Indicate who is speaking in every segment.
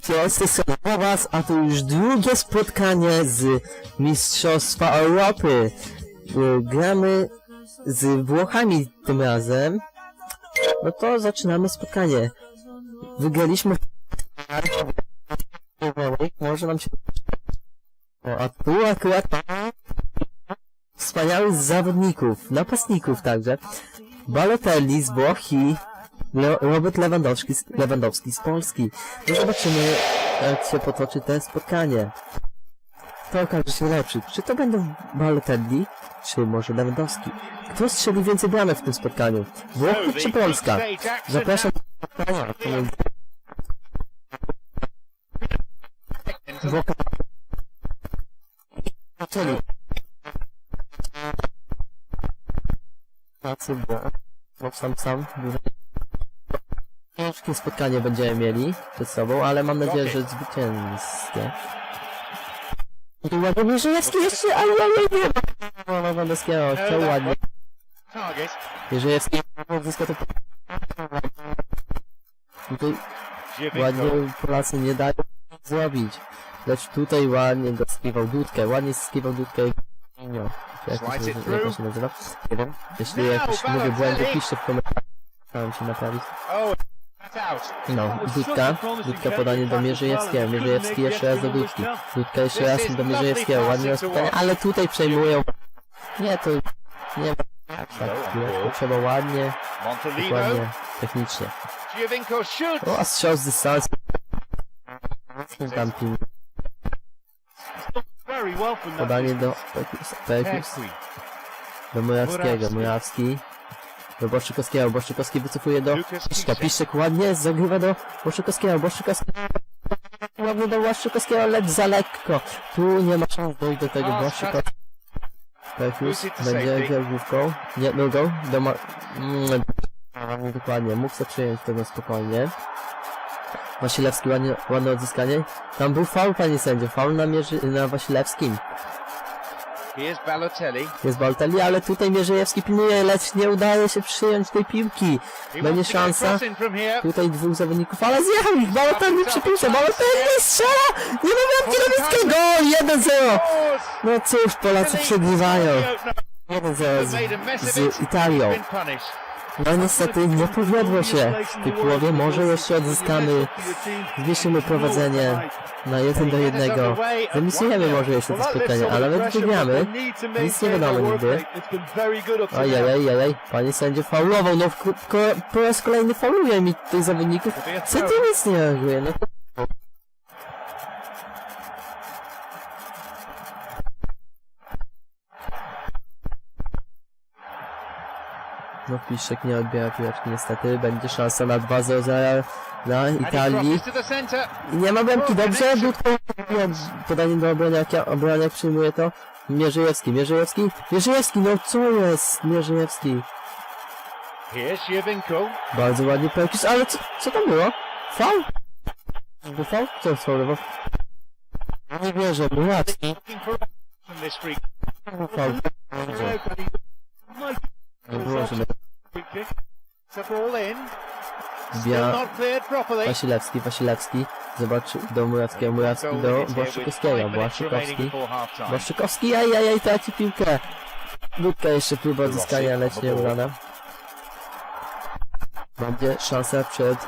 Speaker 1: Cześć, to was, a to już drugie spotkanie z Mistrzostwa Europy. Y, Gramy z Włochami tym razem. No to zaczynamy spotkanie. Wygraliśmy może nam się... A tu akurat wspaniałych zawodników, napastników także. Balotelli z Włoch i Le Robert Lewandowski, z- Lewandowski z Polski. No zobaczymy, jak się potoczy to spotkanie. To okaże się lepszy. Czy to będą Balotelli, czy może Lewandowski? Kto strzeli więcej bramek w tym spotkaniu? Włochy czy Polska? Zapraszam do spotkania. Włocha. Czyli. Tacy, sam sam. Ciężkie spotkanie będziemy mieli przed sobą, ale mam nadzieję, że zwycięskie. Tu ładnie Mierzejewski jeszcze, ale ja nie wiem. No, Lewandowskiego chciał ładnie.
Speaker 2: Target.
Speaker 1: Mierzejewski zyska to... Tutaj ładnie. Polacy nie dają zrobić. Lecz tutaj ładnie go skiwał Dudkę, ładnie skiwał Dudkę i... No, jak to się, jak się nazywa? Nie wiem. Jeśli jakoś mówię błędy, piszcie w komentarzach. Staram się naprawić.
Speaker 2: Oh.
Speaker 1: No, Dudka, Dudka podanie do Mierzejewskiego, Mierzejewski jeszcze raz do Dudki, Dudka jeszcze raz do Mierzejewskiego, ładnie rozpytanie, ale tutaj przejmują, nie, to, nie, tak, chwileczkę, trzeba ładnie, dokładnie, technicznie. O, a strzał z dystansu, tam podanie do do Murawskiego,
Speaker 2: Murawski.
Speaker 1: Do Borczykowskiego, Borczykowski wycofuje do Piszka,
Speaker 2: Piszek.
Speaker 1: Ładnie, zagrywa do Borczykowskiego, Borczykowski ładnie do Borczykowskiego, lecz za lekko. Tu nie ma szans dojść do tego
Speaker 2: Wróci to
Speaker 1: będzie główką, nie, nogą, do ma... Mm, dokładnie, mógł sobie przyjąć tego spokojnie. Wasilewski ładnie, ładne odzyskanie. Tam był faul, panie sędzio, faul na, mierzy, na Wasilewskim.
Speaker 2: Balotelli.
Speaker 1: Jest Balteli, ale tutaj Mierzejewski pilnuje, lecz nie udaje się przyjąć tej piłki. Będzie szansa. Tutaj dwóch zawodników, ale zjechał ich! Balotelli przy piłce, Balotelli strzela! Nie ma bramki Lewickiego! 1-0!
Speaker 2: Scores.
Speaker 1: No cóż, Polacy przegrywają.
Speaker 2: The opener
Speaker 1: 1-0
Speaker 2: made a mess of
Speaker 1: z,
Speaker 2: it.
Speaker 1: z Italią. No niestety nie powiodło się w tej połowie. Może jeszcze odzyskamy, zwieszymy prowadzenie na 1 do 1. Zamisujemy może jeszcze to spotkanie, ale nawet wygramy. Nic nie wiadomo nigdy. Ajajaj, ajaj, panie sędzio faulował, no ko- ko- po raz kolejny fauluje mi tych zawodników. Co ty nic nie reaguje, no No Piszczek nie odbiera piłeczki niestety, będzie szansa na 2-0 dla Italii. I Nie ma bramki, dobrze, Dudko, nie, podanie do obroniaka, obroniak przyjmuje to. Mierzejewski, Mierzejewski, Mierzejewski, no co jest, Mierzejewski. Bardzo ładnie Perkis, ale co, co tam było? Faul? Był faul? Co sfaulował? Nie wierzę, Mułacki.
Speaker 2: Looking for
Speaker 1: wbija
Speaker 2: not cleared properly.
Speaker 1: Wasilewski, Wasilewski. Zobacz, do Murawskiego, Murawski
Speaker 2: Goal
Speaker 1: do Błaszczykowskiego, Błaszczykowski. Błaszczykowski, ajajaj, traci piłkę. Dudka jeszcze próba odzyskania, lecz nie udana. Będzie szansa przed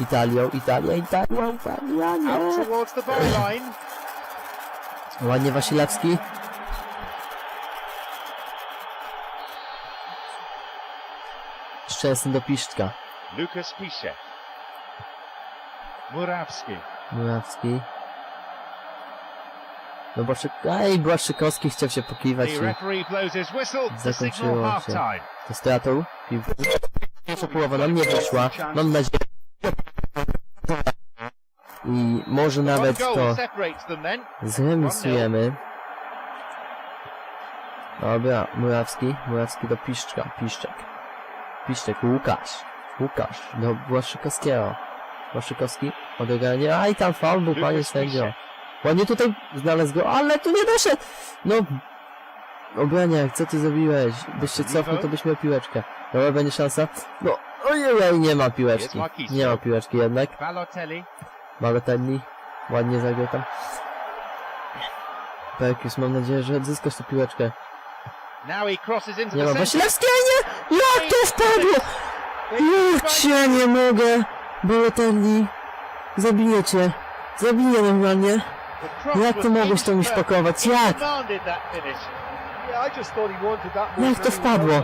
Speaker 1: Italią. Italia, Italia, Italia, nie. Ładnie Wasilewski. Szczęsny do Piszczka.
Speaker 2: Lucas Piszek. Murawski.
Speaker 1: Murawski. No Błaszczyk... Ej, Błaszczykowski chciał się pokiwać i Zakończyło się. to stratą. Pierwsza połowa nam nie wyszła. Mam nadzieję... I może nawet to zremisujemy. Dobra, Murawski, Murawski do Piszczka, Piszczek. Piszczek, Łukasz, Łukasz, do Błaszczykowskiego. Błaszczykowski, odegranie, a i tam faul był, panie sędzio. Ładnie tutaj znalazł go, ale tu nie doszedł! No, Obraniak, co ty zrobiłeś? Byś się cofnął, to byś miał piłeczkę. Dobra, będzie szansa. No, ojej, nie ma piłeczki. Nie ma piłeczki jednak.
Speaker 2: Balotelli.
Speaker 1: Balotelli, Ładnie zagrał tam. Perkius, mam nadzieję, że odzyskasz tę piłeczkę.
Speaker 2: Now he crosses into
Speaker 1: Nie ma. Wasilewskiego, nie! Jak to wpadło? Jak cię nie mogę! Balotelli, zabiję cię. Zabiję normalnie. Jak to mogłeś to mi?
Speaker 2: He
Speaker 1: Jak? Jak to wpadło?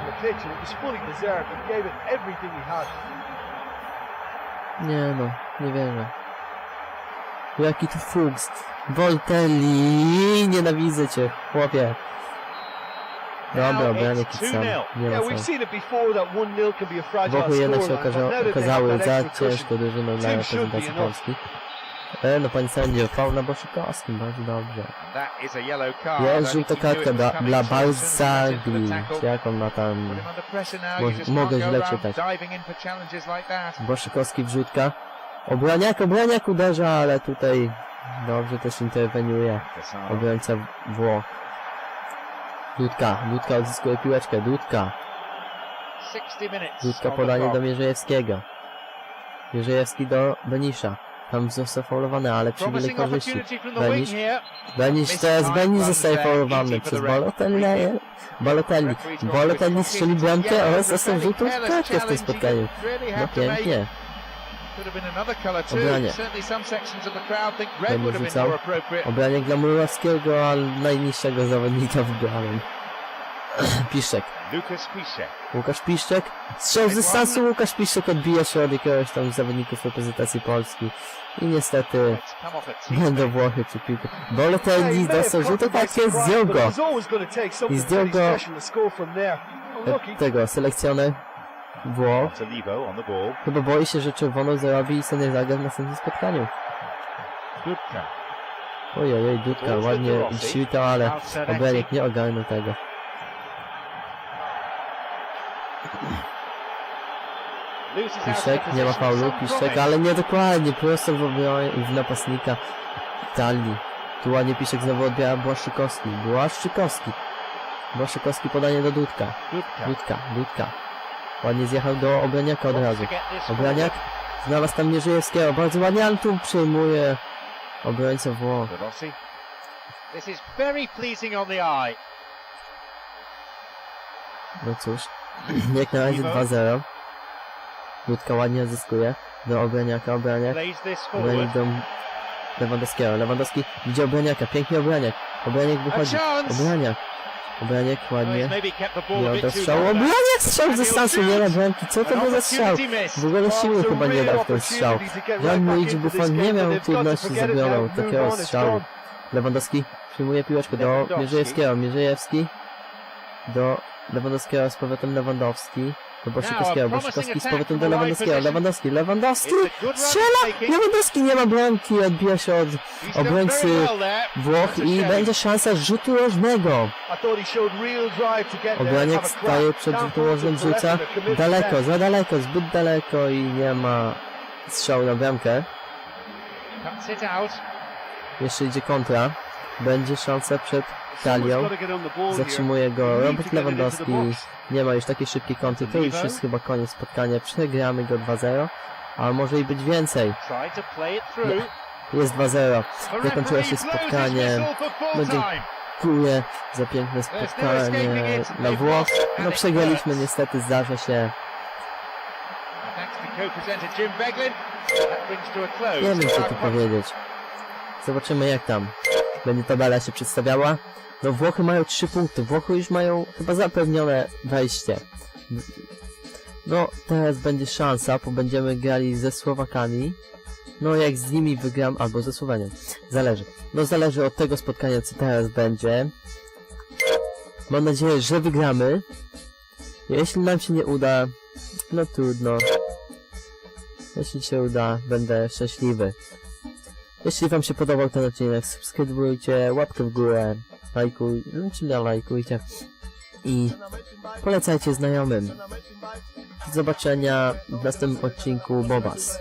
Speaker 1: Nie no, nie wierzę. Jaki to fuks. Voltelli, nienawidzę cię, chłopie. Dobra, obranie.
Speaker 2: 2-0.
Speaker 1: Nie ma sensu.
Speaker 3: seen it before that 1-0 can be a fragile
Speaker 1: Włochy jednak się okaza okazały za ciężką drużyną dla reprezentacji. Polski. E, no pani sędzio, faul na Boszykowskim, bardzo dobrze. Jest żółta kartka dla, dla Jak on ma tam... Mo- mogę źle czytać. Boszykowski wrzutka. Obraniak, obraniak uderza, ale tutaj dobrze też interweniuje. Obrońca Włoch. Dudka, Dudka odzyskuje piłeczkę, Dudka.
Speaker 2: 60 minutes
Speaker 1: Dudka podanie do. Mierzejewskiego. Mierzejewski do Benisza. Tam został faulowany, ale przywilej korzyści. Benisz. Benisz to jest Benisz zostaje faulowany przez Balotelli. Balotelli. Balotelli strzeli bramkę oraz został żółtą kartkę w tym spotkaniu. No pięknie. Obranie.
Speaker 2: Certainly some sections of the crowd think red
Speaker 1: Będę
Speaker 2: would have been
Speaker 1: rzucał.
Speaker 2: more appropriate.
Speaker 1: Obranie dla Murowskiego, ale najniższego zawodnika wybrałem. Piszczek. Łukasz Piszczek. Strzał z dystansu. Łukasz Piszczek odbija się od jakiegoś tam z zawodników reprezentacji Polski. I niestety
Speaker 2: a
Speaker 1: będą Włochy przy piłkę.
Speaker 3: Have
Speaker 1: dostał kartkę,
Speaker 3: surprise,
Speaker 1: zdjął go.
Speaker 3: something
Speaker 1: zdjął go- Tego, selekcjoner
Speaker 2: Ball.
Speaker 1: Chyba boi się, że czerwoną zarobi zagra w następnym spotkaniu. Ojej, Dudka ładnie świtał, ale Obraniak nie ogarnął tego. Piszczek, nie ma faulu,
Speaker 2: promise.
Speaker 1: ale nie dokładnie, prosto w, w napastnika Italii. Tu ładnie Piszczek znowu odbiera Błaszczykowski, Błaszczykowski. Błaszczykowski podanie do Dudka.
Speaker 2: Dudka,
Speaker 1: Dudka. Ładnie zjechał do Obraniaka od razu. Obraniak znalazł tam Mierzejewskiego, bardzo ładnie, ale tu przyjmuje obrońca Włoch.
Speaker 2: forward. Rossi. This is very pleasing on the eye.
Speaker 1: No cóż, jak na razie 2-0. Dudka ładnie odzyskuje do Obraniaka, Obraniak. Obraniak do Lewandowskiego. Lewandowski widzi Obraniaka, pięknie Obraniak. Obraniak wychodzi. Obraniak. Obraniak
Speaker 2: he's
Speaker 1: ładnie.
Speaker 2: maybe kept the ball
Speaker 1: Nie
Speaker 2: a bit
Speaker 1: oddał
Speaker 2: too
Speaker 1: strzału.
Speaker 2: there.
Speaker 1: Obraniak strzał z dystansu, nie ma bramki. Co to był za strzał? W ogóle siły chyba nie dał w ten strzał. Jan Luigi Buffon nie miał trudności z obroną takiego strzału. Lewandowski przyjmuje piłeczkę do. Mierzejewskiego. Mierzejewski do Lewandowskiego z powrotem Lewandowski. Do Boszykowskiego. Boszykowski z
Speaker 2: promising
Speaker 1: powrotem do Lewandowskiego. Lewandowski. Lewandowski! Strzela! Lewandowski nie ma bramki, odbija się od obrońcy. Włoch i będzie szansa rzutu rożnego. Obraniak staje przed rzutem
Speaker 3: put
Speaker 1: rożnym, rzuca daleko, za daleko, zbyt daleko i nie ma strzału na bramkę. Jeszcze idzie kontra. Będzie szansa przed Italią. Zatrzymuje go Robert Lewandowski. Nie ma już takiej szybkiej kontry. To już jest chyba koniec spotkania. Przegramy go 2-0. A może i być więcej.
Speaker 2: Through.
Speaker 1: Jest 2-0.
Speaker 2: The
Speaker 1: Zakończyło się spotkanie.
Speaker 2: time.
Speaker 1: Dziękuję za piękne spotkanie na Włoch. No przegraliśmy niestety, zdarza się. Nie wiem co tu powiedzieć. Zobaczymy jak tam będzie tabela się przedstawiała. No Włochy mają 3 punkty. Włochy już mają chyba zapewnione wejście. No teraz będzie szansa, bo będziemy grali ze Słowakami. No jak z nimi wygram, albo ze Słowenią. Zależy. No zależy od tego spotkania co teraz będzie. Mam nadzieję, że wygramy. Jeśli nam się nie uda, no trudno. Jeśli się uda, będę szczęśliwy. Jeśli wam się podobał ten odcinek, subskrybujcie, łapkę w górę, lajkuj, czy nie lajkujcie i polecajcie znajomym. Do zobaczenia w następnym odcinku Bobas.